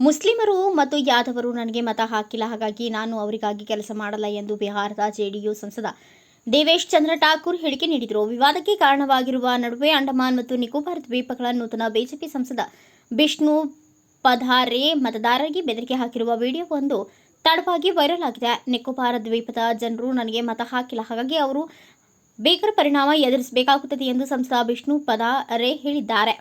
ಮತ್ತು ಯಾದವರು ನನಗೆ ಮತ ಹಾಕಿಲ್ಲ, ಹಾಗಾಗಿ ನಾನು ಅವರಿಗಾಗಿ ಕೆಲಸ ಮಾಡಲ್ಲ ಎಂದು ಬಿಹಾರದ ಜೆಡಿಯು ಸಂಸದ ದೇವೇಶ್ ಚಂದ್ರ ಠಾಕೂರ್ ಹೇಳಿಕೆ ನೀಡಿದರು. ವಿವಾದಕ್ಕೆ ಕಾರಣವಾಗಿರುವ ನಡುವೆ ಅಂಡಮಾನ್ ಮತ್ತು ನಿಕೋಬಾರ್ ದ್ವೀಪಗಳ ನೂತನ ಬಿಜೆಪಿ ಸಂಸದ ಬಿಷ್ಣು ಪಧಾರೆ ಮತದಾರರಿಗೆ ಬೆದರಿಕೆ ಹಾಕಿರುವ ವಿಡಿಯೋವೊಂದು ತಡವಾಗಿ ವೈರಲ್ ಆಗಿದೆ. ನಿಕೋಬಾರ್ ದ್ವೀಪದ ಜನರು ನನಗೆ ಮತ ಹಾಕಿಲ್ಲ, ಹಾಗಾಗಿ ಅವರು ಬೇಕರ ಪರಿಣಾಮ ಎದುರಿಸಬೇಕಾಗುತ್ತದೆ ಎಂದು ಸಂಸದ ವಿಷ್ಣು ಪದಾರೆ ಹೇಳಿದ್ದಾರೆ.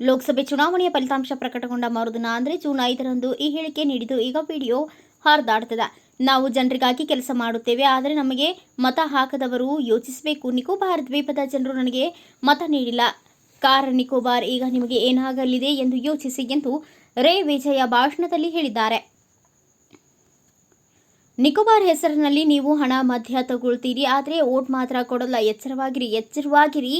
ಲೋಕಸಭೆ ಚುನಾವಣೆಯ ಫಲಿತಾಂಶ ಪ್ರಕಟಗೊಂಡ ಮರುದಿನ ಅಂದರೆ ಜೂನ್ ಐದರಂದು ಈ ಹೇಳಿಕೆ ನೀಡಿದ್ದು ಈಗ ವಿಡಿಯೋ ಹರಿದಾಡುತ್ತದೆ ನಾವು ಜನರಿಗಾಗಿ ಕೆಲಸ ಮಾಡುತ್ತೇವೆ, ಆದರೆ ನಮಗೆ ಮತ ಹಾಕದವರು ಯೋಚಿಸಬೇಕು. ನಿಕೋಬಾರ್ ದ್ವೀಪದ ಜನರು ನನಗೆ ಮತ ನೀಡಿಲ್ಲ. ಕಾರ್ ನಿಕೋಬಾರ್ ಈಗ ನಿಮಗೆ ಏನಾಗಲಿದೆ ಎಂದು ಯೋಚಿಸಿ ಎಂದು ರೇ ವಿಜಯ ಭಾಷಣದಲ್ಲಿ ಹೇಳಿದ್ದಾರೆ. ನಿಕೋಬಾರ್ ಹೆಸರಿನಲ್ಲಿ ನೀವು ಹಣ ಮಧ್ಯ ತಗೊಳ್ತೀರಿ, ಆದರೆ ಓಟ್ ಮಾತ್ರ ಕೊಡಲ್ಲ. ಎಚ್ಚರವಾಗಿರಿ ಎಚ್ಚರವಾಗಿರಿ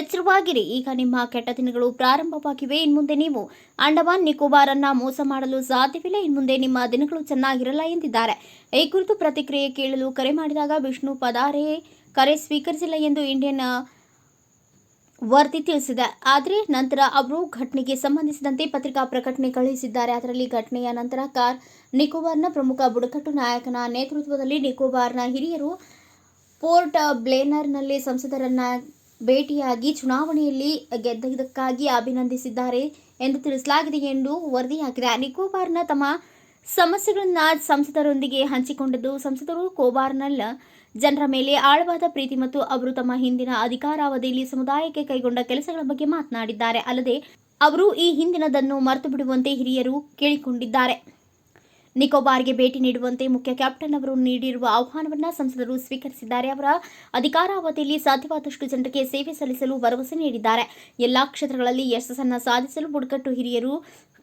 ಎಚ್ಚರವಾಗಿರಿ. ಈಗ ನಿಮ್ಮ ಕೆಟ್ಟ ದಿನಗಳು ಪ್ರಾರಂಭವಾಗಿವೆ. ಇನ್ಮುಂದೆ ನೀವು ಅಂಡಮಾನ್ ನಿಕೋಬಾರನ್ನು ಮೋಸ ಮಾಡಲು ಸಾಧ್ಯವಿಲ್ಲ. ಇನ್ಮುಂದೆ ನಿಮ್ಮ ದಿನಗಳು ಚೆನ್ನಾಗಿರಲ್ಲ ಎಂದಿದ್ದಾರೆ. ಈ ಕುರಿತು ಪ್ರತಿಕ್ರಿಯೆ ಕೇಳಲು ಕರೆ ಮಾಡಿದಾಗ ವಿಷ್ಣು ಪದಾರೆ ಕರೆ ಸ್ವೀಕರಿಸಿಲ್ಲ ಎಂದು ಇಂಡಿಯನ್ ವರದಿ ತಿಳಿಸಿದೆ. ಆದರೆ ನಂತರ ಅವರು ಘಟನೆಗೆ ಸಂಬಂಧಿಸಿದಂತೆ ಪತ್ರಿಕಾ ಪ್ರಕಟಣೆ ಕಳುಹಿಸಿದ್ದಾರೆ. ಅದರಲ್ಲಿ ಘಟನೆಯ ನಂತರ ಕಾರ್ ನಿಕೋಬಾರ್ನ ಪ್ರಮುಖ ಬುಡಕಟ್ಟು ನಾಯಕನ ನೇತೃತ್ವದಲ್ಲಿ ನಿಕೋಬಾರ್ನ ಹಿರಿಯರು ಪೋರ್ಟ್ ಬ್ಲೇನರ್ನಲ್ಲಿ ಸಂಸದರನ್ನ ಭೇಟಿಯಾಗಿ ಚುನಾವಣೆಯಲ್ಲಿ ಗೆದ್ದಕ್ಕಾಗಿ ಅಭಿನಂದಿಸಿದ್ದಾರೆ ಎಂದು ತಿಳಿಸಲಾಗಿದೆ ಎಂದು ವರದಿಯಾಗಿದೆ ನಿಕೋಬಾರ್ನ ತಮ್ಮ ಸಮಸ್ಯೆಗಳನ್ನ ಸಂಸದರೊಂದಿಗೆ ಹಂಚಿಕೊಂಡದ್ದು ಸಂಸದರು ಕೋಬಾರ್ನಲ್ ಜನರ ಮೇಲೆ ಆಳವಾದ ಪ್ರೀತಿ ಮತ್ತು ಅವರು ತಮ್ಮ ಹಿಂದಿನ ಅಧಿಕಾರಾವಧಿಯಲ್ಲಿ ಸಮುದಾಯಕ್ಕೆ ಕೈಗೊಂಡ ಕೆಲಸಗಳ ಬಗ್ಗೆ ಮಾತನಾಡಿದ್ದಾರೆ. ಅಲ್ಲದೆ ಅವರು ಈ ಹಿಂದಿನದನ್ನು ಮರೆತು ಬಿಡುವಂತೆ ಹಿರಿಯರು ಕೇಳಿಕೊಂಡಿದ್ದಾರೆ. ನಿಕೋಬಾರ್ಗೆ ಭೇಟಿ ನೀಡುವಂತೆ ಮುಖ್ಯ ಕ್ಯಾಪ್ಟನ್ ಅವರು ನೀಡಿರುವ ಆಹ್ವಾನವನ್ನು ಸಂಸದರು ಸ್ವೀಕರಿಸಿದ್ದಾರೆ. ಅವರ ಅಧಿಕಾರಾವಧಿಯಲ್ಲಿ ಸಾಧ್ಯವಾದಷ್ಟು ಜನರಿಗೆ ಸೇವೆ ಸಲ್ಲಿಸಲು ಭರವಸೆ ನೀಡಿದ್ದಾರೆ. ಎಲ್ಲಾ ಕ್ಷೇತ್ರಗಳಲ್ಲಿ ಯಶಸ್ಸನ್ನು ಸಾಧಿಸಲು ಬುಡಕಟ್ಟು ಹಿರಿಯರು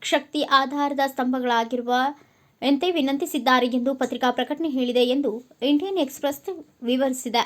ಶಕ್ತಿ ಆಧಾರದ ಸ್ತಂಭಗಳಾಗಿರುವ ಎಂತೆ ವಿನಂತಿಸಿದ್ದಾರೆ ಎಂದು ಪತ್ರಿಕಾ ಪ್ರಕಟಣೆ ಹೇಳಿದೆ ಎಂದು ಇಂಡಿಯನ್ ಎಕ್ಸ್ಪ್ರೆಸ್ ವಿವರಿಸಿದೆ.